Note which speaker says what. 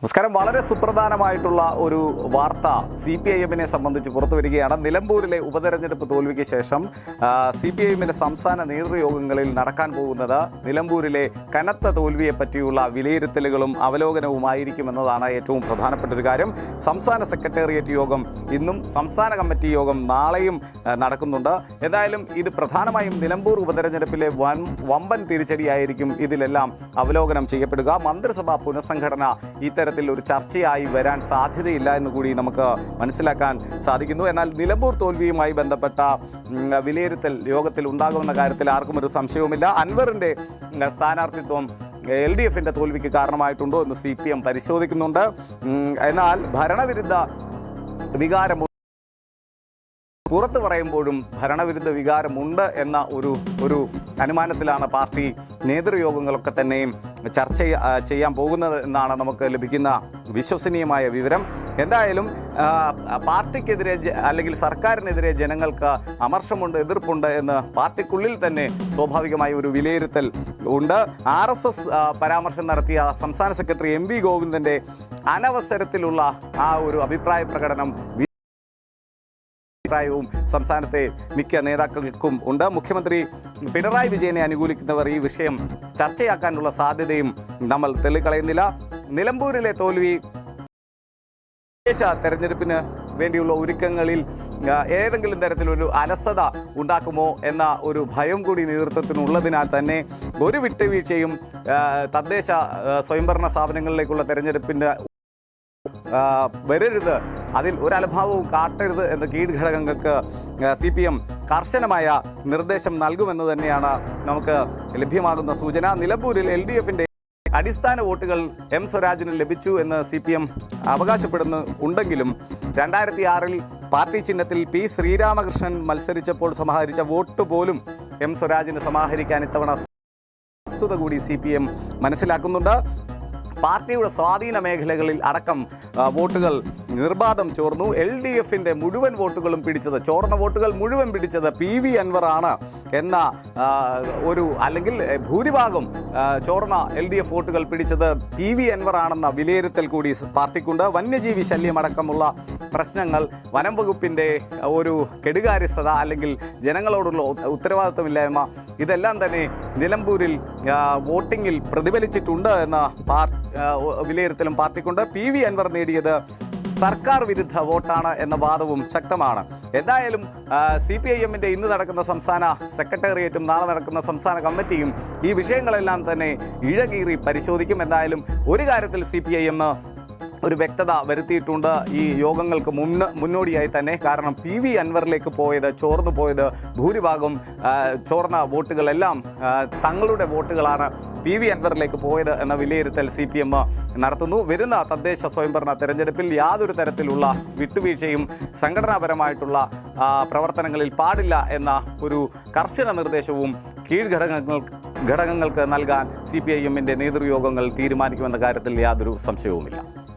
Speaker 1: നമസ്കാരം വളരെ സുപ്രധാനമായിട്ടുള്ള ഒരു വാർത്ത സി പി ഐ എമ്മിനെ സംബന്ധിച്ച് പുറത്തു വരികയാണ് നിലമ്പൂരിലെ ഉപതെരഞ്ഞെടുപ്പ് തോൽവിക്ക് ശേഷം സി പി ഐ എമ്മിൻ്റെ സംസ്ഥാന നേതൃയോഗങ്ങളിൽ നടക്കാൻ പോകുന്നത് നിലമ്പൂരിലെ കനത്ത തോൽവിയെ പറ്റിയുള്ള വിലയിരുത്തലുകളും എന്നതാണ് ഏറ്റവും പ്രധാനപ്പെട്ട ഒരു കാര്യം സംസ്ഥാന സെക്രട്ടേറിയറ്റ് യോഗം ഇന്നും സംസ്ഥാന കമ്മിറ്റി യോഗം നാളെയും നടക്കുന്നുണ്ട് എന്തായാലും ഇത് പ്രധാനമായും നിലമ്പൂർ ഉപതെരഞ്ഞെടുപ്പിലെ വൻ വമ്പൻ തിരിച്ചടിയായിരിക്കും ഇതിലെല്ലാം അവലോകനം ചെയ്യപ്പെടുക മന്ത്രിസഭാ പുനഃസംഘടന ഇത്തരം തരത്തിൽ ഒരു ചർച്ചയായി വരാൻ സാധ്യതയില്ല എന്ന് കൂടി നമുക്ക് മനസ്സിലാക്കാൻ സാധിക്കുന്നു എന്നാൽ നിലമ്പൂർ തോൽവിയുമായി ബന്ധപ്പെട്ട വിലയിരുത്തൽ യോഗത്തിൽ ഉണ്ടാകുമെന്ന കാര്യത്തിൽ ആർക്കും ഒരു സംശയവുമില്ല അൻവറിൻ്റെ സ്ഥാനാർത്ഥിത്വം എൽ ഡി എഫിൻ്റെ തോൽവിക്ക് കാരണമായിട്ടുണ്ടോ എന്ന് സി പി എം പരിശോധിക്കുന്നുണ്ട് എന്നാൽ ഭരണവിരുദ്ധ വികാരം പുറത്ത് പറയുമ്പോഴും ഭരണവിരുദ്ധ വികാരമുണ്ട് എന്ന ഒരു ഒരു അനുമാനത്തിലാണ് പാർട്ടി നേതൃയോഗങ്ങളൊക്കെ തന്നെയും ചർച്ച ചെയ്യാൻ പോകുന്നത് എന്നാണ് നമുക്ക് ലഭിക്കുന്ന വിശ്വസനീയമായ വിവരം എന്തായാലും പാർട്ടിക്കെതിരെ അല്ലെങ്കിൽ സർക്കാരിനെതിരെ ജനങ്ങൾക്ക് അമർഷമുണ്ട് എതിർപ്പുണ്ട് എന്ന് പാർട്ടിക്കുള്ളിൽ തന്നെ സ്വാഭാവികമായി ഒരു വിലയിരുത്തൽ ഉണ്ട് ആർ എസ് എസ് പരാമർശം നടത്തിയ സംസ്ഥാന സെക്രട്ടറി എം വി ഗോവിന്ദൻ്റെ അനവസരത്തിലുള്ള ആ ഒരു അഭിപ്രായ പ്രകടനം അഭിപ്രായവും സംസ്ഥാനത്തെ മിക്ക നേതാക്കൾക്കും ഉണ്ട് മുഖ്യമന്ത്രി പിണറായി വിജയനെ അനുകൂലിക്കുന്നവർ ഈ വിഷയം ചർച്ചയാക്കാനുള്ള സാധ്യതയും നമ്മൾ തെളിക്കളയുന്നില്ല നിലമ്പൂരിലെ തോൽവി വിദേശ തെരഞ്ഞെടുപ്പിന് വേണ്ടിയുള്ള ഒരുക്കങ്ങളിൽ ഏതെങ്കിലും തരത്തിലൊരു അലസത ഉണ്ടാക്കുമോ എന്ന ഒരു ഭയം കൂടി നേതൃത്വത്തിനുള്ളതിനാൽ തന്നെ ഒരു വിട്ടുവീഴ്ചയും തദ്ദേശ സ്വയംഭരണ സ്ഥാപനങ്ങളിലേക്കുള്ള തെരഞ്ഞെടുപ്പിൻ്റെ വരരുത് അതിൽ ഒരു ഒരലഭാവവും കാട്ടരുത് എന്ന് കീഴ് ഘടകങ്ങൾക്ക് സി പി എം കർശനമായ നിർദ്ദേശം നൽകുമെന്ന് തന്നെയാണ് നമുക്ക് ലഭ്യമാകുന്ന സൂചന നിലമ്പൂരിൽ എൽ ഡി എഫിൻ്റെ അടിസ്ഥാന വോട്ടുകൾ എം സ്വരാജിന് ലഭിച്ചു എന്ന് സി പി എം അവകാശപ്പെടുന്നു ഉണ്ടെങ്കിലും രണ്ടായിരത്തി ആറിൽ പാർട്ടി ചിഹ്നത്തിൽ പി ശ്രീരാമകൃഷ്ണൻ മത്സരിച്ചപ്പോൾ സമാഹരിച്ച വോട്ട് പോലും എം സ്വരാജിന് സമാഹരിക്കാൻ ഇത്തവണ വസ്തുത കൂടി സി പി എം മനസ്സിലാക്കുന്നുണ്ട് പാർട്ടിയുടെ സ്വാധീന മേഖലകളിൽ അടക്കം വോട്ടുകൾ നിർബാധം ചോർന്നു എൽ ഡി എഫിൻ്റെ മുഴുവൻ വോട്ടുകളും പിടിച്ചത് ചോർന്ന വോട്ടുകൾ മുഴുവൻ പിടിച്ചത് പി വി അൻവറാണ് എന്ന ഒരു അല്ലെങ്കിൽ ഭൂരിഭാഗം ചോർന്ന എൽ ഡി എഫ് വോട്ടുകൾ പിടിച്ചത് പി വി അൻവറാണെന്ന വിലയിരുത്തൽ കൂടി പാർട്ടിക്കുണ്ട് വന്യജീവി ശല്യമടക്കമുള്ള പ്രശ്നങ്ങൾ വനം വകുപ്പിൻ്റെ ഒരു കെടുകാര്യസ്ഥത അല്ലെങ്കിൽ ജനങ്ങളോടുള്ള ഉത്തരവാദിത്വമില്ലായ്മ ഇതെല്ലാം തന്നെ നിലമ്പൂരിൽ വോട്ടിങ്ങിൽ പ്രതിഫലിച്ചിട്ടുണ്ട് എന്ന പാർട്ടി വിലയിരുത്തലും പാർട്ടിക്കുണ്ട് പി വി അൻവർ നേടിയത് സർക്കാർ വിരുദ്ധ വോട്ടാണ് എന്ന വാദവും ശക്തമാണ് എന്തായാലും സി പി ഐ എമ്മിൻ്റെ ഇന്ന് നടക്കുന്ന സംസ്ഥാന സെക്രട്ടേറിയറ്റും നാളെ നടക്കുന്ന സംസ്ഥാന കമ്മിറ്റിയും ഈ വിഷയങ്ങളെല്ലാം തന്നെ ഇഴകീറി പരിശോധിക്കും എന്തായാലും ഒരു കാര്യത്തിൽ സി പി ഐ എം ഒരു വ്യക്തത വരുത്തിയിട്ടുണ്ട് ഈ യോഗങ്ങൾക്ക് മുന്ന് മുന്നോടിയായി തന്നെ കാരണം പി വി അൻവറിലേക്ക് പോയത് ചോർന്നു പോയത് ഭൂരിഭാഗം ചോർന്ന വോട്ടുകളെല്ലാം തങ്ങളുടെ വോട്ടുകളാണ് പി വി അൻവറിലേക്ക് പോയത് എന്ന വിലയിരുത്തൽ സി പി എം നടത്തുന്നു വരുന്ന തദ്ദേശ സ്വയംഭരണ തെരഞ്ഞെടുപ്പിൽ യാതൊരു തരത്തിലുള്ള വിട്ടുവീഴ്ചയും സംഘടനാപരമായിട്ടുള്ള പ്രവർത്തനങ്ങളിൽ പാടില്ല എന്ന ഒരു കർശന നിർദ്ദേശവും കീഴ്ഘടകങ്ങൾ ഘടകങ്ങൾക്ക് നൽകാൻ സി പി ഐ എമ്മിൻ്റെ നേതൃയോഗങ്ങൾ തീരുമാനിക്കുമെന്ന കാര്യത്തിൽ യാതൊരു സംശയവുമില്ല